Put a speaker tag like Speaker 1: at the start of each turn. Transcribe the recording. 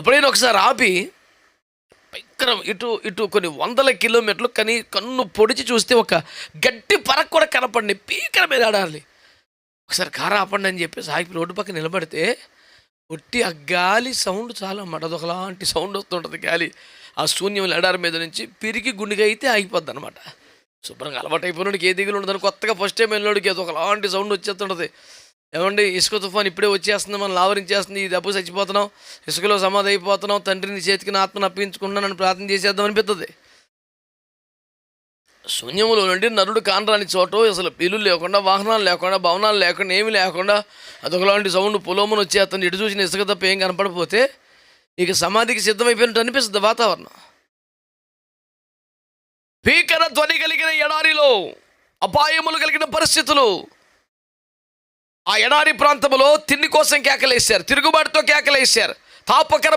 Speaker 1: ఎప్పుడైనా ఒకసారి ఆపి భయంకరం ఇటు ఇటు కొన్ని వందల కిలోమీటర్లు కని కన్ను పొడిచి చూస్తే ఒక గట్టి పరక కూడా కనపడి పీకల మీద ఆడాలి. ఒకసారి కారు ఆపండి అని చెప్పేసి ఆగి రోడ్డు పక్కన నిలబడితే ఒట్టి ఆ గాలి సౌండ్ చాలా మడదొకలాంటి సౌండ్ వస్తుంటుంది గాలి. ఆ శూన్యం ఎడారి మీద నుంచి పిరిగి గుండెగా అయితే ఆగిపోద్ది అనమాట శుభ్రంగా అలవాటు అయిపోయినోడికి ఏ దిగులు ఉండదని కొత్తగా ఫస్ట్ టైం వెళ్ళినోడికి ఏదో ఒకలాంటి సౌండ్ వచ్చేస్తుంటుంది. ఏమండి ఇసుక తుఫాన్ ఇప్పుడే వచ్చేస్తుంది మనం లావరించేస్తుంది ఈ దెబ్బ చచ్చిపోతున్నాం ఇసుకలో సమాధి అయిపోతున్నాం తండ్రిని చేతికి నా ఆత్మను అప్పించుకున్నా నన్ను ప్రార్థన చేసేద్దాం అనిపిస్తుంది శూన్యములో నుండి నరుడు కానరాని చోటు అసలు పిల్లు లేకుండా వాహనాలు లేకుండా భవనాలు లేకుండా ఏమీ లేకుండా అదొకలాంటి సౌండ్ పొలోమును వచ్చి అతను ఇటు చూసిన ఇసుక తప్ప ఏం కనపడపోతే ఇక సమాధికి సిద్ధమైపోయినట్టు అనిపిస్తుంది వాతావరణం. భీకర ధ్వని కలిగిన ఎడారిలో అపాయములు కలిగిన పరిస్థితులు ఆ ఎడారి ప్రాంతంలో తిండి కోసం కేకలేశారు తిరుగుబాటుతో కేకలేశారు. తాపకర